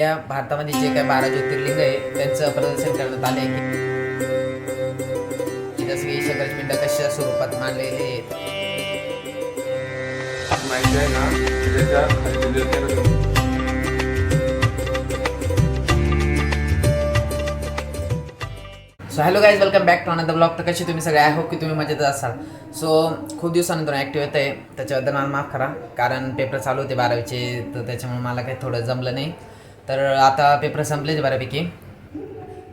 या भारतामध्ये जे काही बारा ज्योतिर्लिंग आहे त्यांचं प्रदर्शन करण्यात आले की जसं की शंकरपिंड कशा स्वरूपात मांडलेले माहिती आहे ना आहे. So hello guys welcome back to another blog तर कशी तुम्ही सगळे? आय होप की तुम्ही मजेत असाल. सो खूप दिवसानंतर ॲक्टिव्ह येत आहे. त्याच्याबद्दल मला माफ करा. कारण पेपर चालू होते बारावीचे तर त्याच्यामुळे मला काही थोडं जमलं नाही. तर आता पेपर संपलेच बऱ्यापैकी.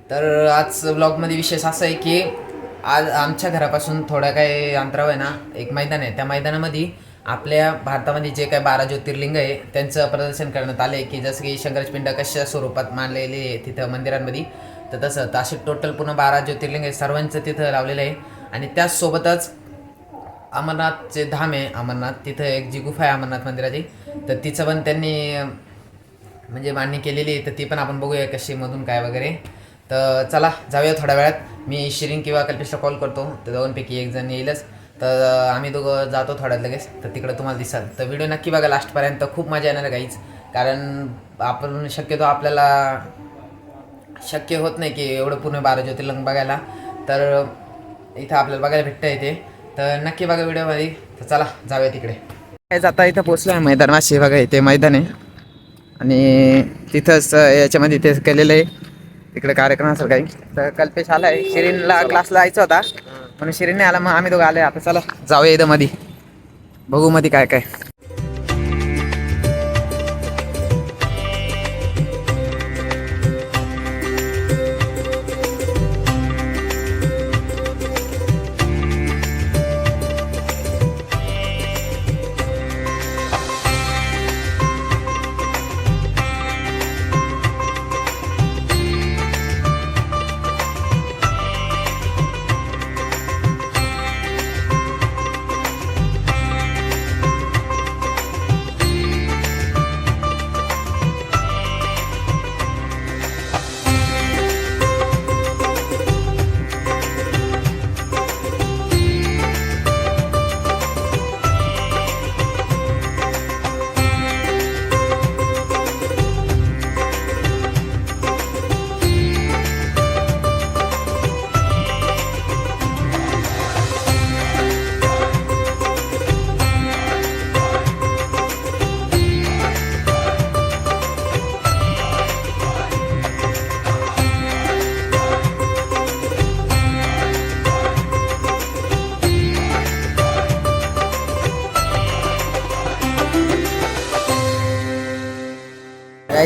तर आज ब्लॉगमध्ये विशेष असं आहे की आज आमच्या घरापासून थोडं काही अंतरावर आहे ना एक मैदान आहे. त्या मैदानामध्ये आपल्या भारतामध्ये जे काही बारा ज्योतिर्लिंग आहे त्यांचं प्रदर्शन करण्यात आलं आहे की जसं की शंकरपिंड कशा स्वरूपात मानलेले आहे तिथं मंदिरांमध्ये. तर तसं तर असे टोटल पूर्ण बारा ज्योतिर्लिंग आहे सर्वांचं तिथं लावलेलं आहे. आणि त्याचसोबतच अमरनाथचे धाम आहे. अमरनाथ तिथं एक जी गुफा आहे अमरनाथ मंदिराची. तर तिचं पण त्यांनी म्हणजे मांडणी केलेली तर ती पण आपण बघूया कशी मधून काय वगैरे. तर चला जाऊया थोड्या वेळात. मी शिरीन किंवा कल्पेशला कॉल करतो. तर दोघांपैकी एक जण येईलच. तर आम्ही दोघं जातो थोड्यात लगेच. तर तिकडं तुम्हाला दिसाल. तर व्हिडिओ नक्की बघा लास्टपर्यंत. खूप मजा येणार काहीच कारण आपण शक्यतो आपल्याला शक्य होत नाही की एवढं पूर्ण बारा ज्योतिर्लिंग बघायला. तर इथं आपल्याला बघायला भेटतं इथे तर नक्की बघा व्हिडिओमध्ये. तर चला जाऊया तिकडे. काय जाता इथं पोचलो आहे मैदान. वाशी बघा इथे मैदान आहे. आणि तिथंच याच्यामध्ये ते केलेलं आहे. तिकडे कार्यक्रम असेल काही. तर कल्पेश आलाय. आहे शिरीनला क्लासला जायचं होता. म्हणून शिरीन नाही आला. मग आम्ही दोघं आले आता चला जाऊया इथं मध्ये बघू मध्ये काय काय.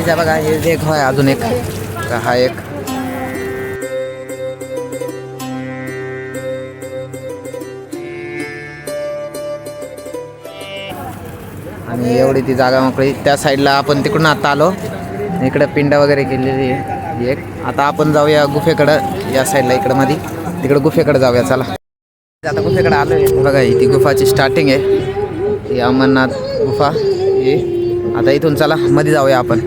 जायचं बघा हे एक होय अजून एक हा एक। आणि एवढी ती जागा मोकळी. त्या साईडला आपण तिकडून आता आलो. इकडं पिंड वगैरे केलेली आहे एक. आता आपण जाऊया गुफेकडं या साईडला इकडं मध्ये तिकडं गुफेकडे जाऊया चला. आता गुफेकडे आलो आहे बघा ही ती गुफाची स्टार्टिंग आहे. ही अमरनाथ गुफा. ही. आता इथून चला मध्ये जाऊया आपण.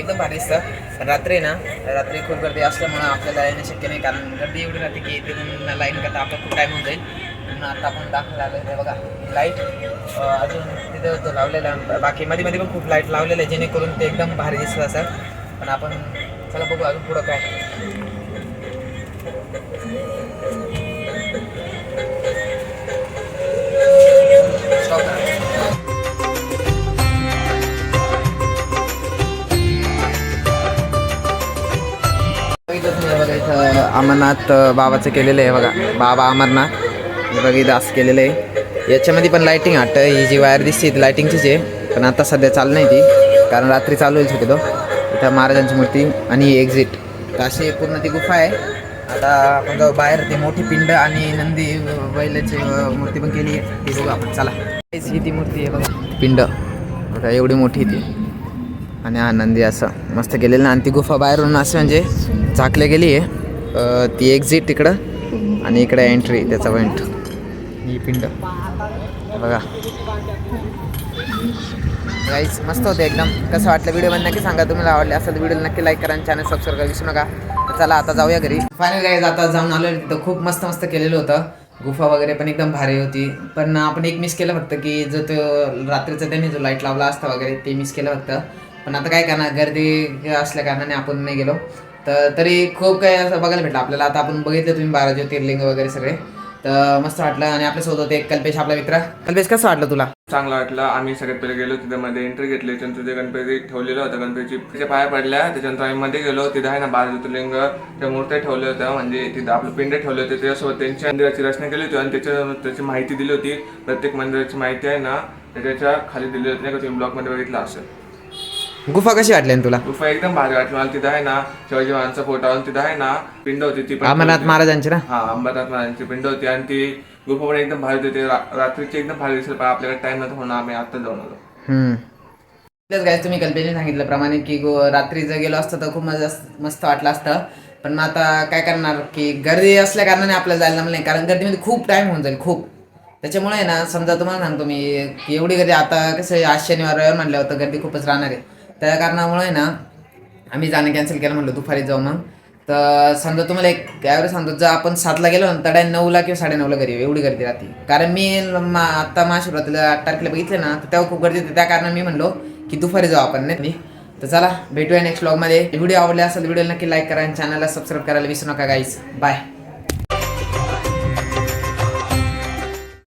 एकदम भारी दिसतं पण रात्री ना रात्री खूप गर्दी असल्यामुळं आपल्याला येणं शक्य नाही. कारण गर्दी एवढी राहते की तिथून लाईन करता आपला खूप टाईम होऊन जाईल. म्हणून आता आपण दाखवायला आलो आहे बघा लाइट अजून तिथं तो लावलेला आहे. बाकी मध्ये मध्ये पण खूप लाइट लावलेलं आहे जेणेकरून ते एकदम भारी दिसतं असं. पण आपण चला बघू अजून पुढं काय. Stop. अमरनाथ बाबाचं केलेलं आहे बघा. बाबा अमरनाथ. हे बघा इथं असं केलेलं आहे. याच्यामध्ये पण लाईटिंग आट ही जी वायर दिसते ती लाईटिंगचीच आहे. पण आता सध्या चालू नाही ती. कारण रात्री चालू होईल शक्यतो. इथं महाराजांची मूर्ती आणि एक्झिट तर अशी पूर्ण ती गुफा आहे. आता आपण जाऊ बाहेर. ती मोठी पिंड आणि नंदी बैलाची मूर्ती पण केली आहे. ती बघू आपण. चला. ही ती मूर्ती आहे बघा. पिंड. बघा एवढी मोठी ती. आणि हा नंदी असं मस्त केलेलं आणि ती गुफा बाहेरून असं म्हणजे झाकले गेली आहे. ती एक्झिट तिकडं आणि इकडे एंट्री त्याचा पॉईंट ही पिंड. बघा. गाईज मस्त होते एकदम. कसं वाटलं व्हिडिओमध्ये नक्की सांगा. तुम्हाला आवडले असेल व्हिडिओ नक्की लाईक करा आणि चॅनल सबस्क्राईब करा विसरू नका. तर चला आता जाऊया घरी. फायनल गाईज आता जाऊन आलो तिथं खूप मस्त मस्त केलेलं होतं. गुफा वगैरे पण एकदम भारी होती. पण आपण एक मिस केलं फक्त की जो तो रात्रीचा त्यांनी जो लाइट लावला असता वगैरे ते मिस केलं फक्त. पण आता काय करणार? गर्दी असल्या कारणाने आपण नाही गेलो. तर तरी खूप काही असं बघायला भेटलं. आपल्याला आता आपण बघितलं तुम्ही बारा ज्योतिर्लिंग वगैरे सगळे. तर मस्त वाटलं. आणि आपल्यासोबत होते एक कल्पेश आपला मित्र. कल्पेश कसं वाटलं तुला? चांगलं वाटलं. आम्ही सगळ्यात पहिले गेलो तिथे मध्ये एंट्री घेतली. त्यानंतर ते गणपती ठेवलेलं होतं. गणपतीची त्याच्या पाया पडल्या. त्याच्यानंतर आम्ही मध्ये गेलो. तिथे आहे ना बारा ज्योतिर्लिंग त्या मूर्त्या ठेवल्या होत्या. म्हणजे तिथं आपलं पिंड ठेवले होते. त्याच्यासोबत त्यांच्या मंदिराची रचना केली होती. आणि त्याच्या त्याची माहिती दिली होती. प्रत्येक मंदिराची माहिती आहे ना त्याच्याखाली दिली होती. नाही का तुम्ही ब्लॉगमध्ये बघितलं असेल. गुफा कशी वाटली आणि तुला? गुफा एकदम भारी वाटली. मला तिथं आहे ना शिवाजी महाराजांचा फोटो आणि तिथं आहे ना पिंड होती ती पण अमरनाथ महाराजांची ना? हा अंबरनाथ महाराजांची पिंड होती. आणि ती गुफा पण एकदम भारी होती. ते रा- रात्रीची एकदम भारी दिसेल पण आपल्याकडे टाइम नव्हता म्हणून आम्ही आता जाऊन आलो. काय तुम्ही कल्पेने सांगितल्याप्रमाणे की गो रात्री जर गेलो असतं तर खूप मजा मस्त वाटलं असतं. पण मग आता काय करणार की गर्दी असल्या कारणाने आपल्याला जायला जमलं नाही. कारण गर्दीमध्ये खूप टाइम होऊन जाईल खूप. त्याच्यामुळे आहे ना समजा तुम्हाला सांगतो मी की एवढी गर्दी आता कसं आहे, आज शनिवार रविवार म्हणलं होतं गर्दी खूपच राहणार आहे. त्या कारणामुळे आहे ना आम्ही जाणं कॅन्सल केलं म्हणलं दुपारी जाऊ मग. तर समजा तुम्हाला एक ॲव्हरेज सांगतो जर आपण सातला गेलो ना तडा नऊला किंवा साडेनऊला घरी एवढी गर्दी राहते. कारण मी मा आत्ता महाशिवरात्रीला आठ तारखेला बघितले ना तर तेव्हा खूप गर्दी होती. त्या कारणाने मी म्हणलो की दुपारी जाऊ आपण नाही तर चला भेटूया नेक्स्ट ब्लॉगमध्ये व्हिडिओ आवडले असेल व्हिडिओ नक्की लाईक करा आणि चॅनलला सबस्क्राईब करायला विसरू नका गाईस बाय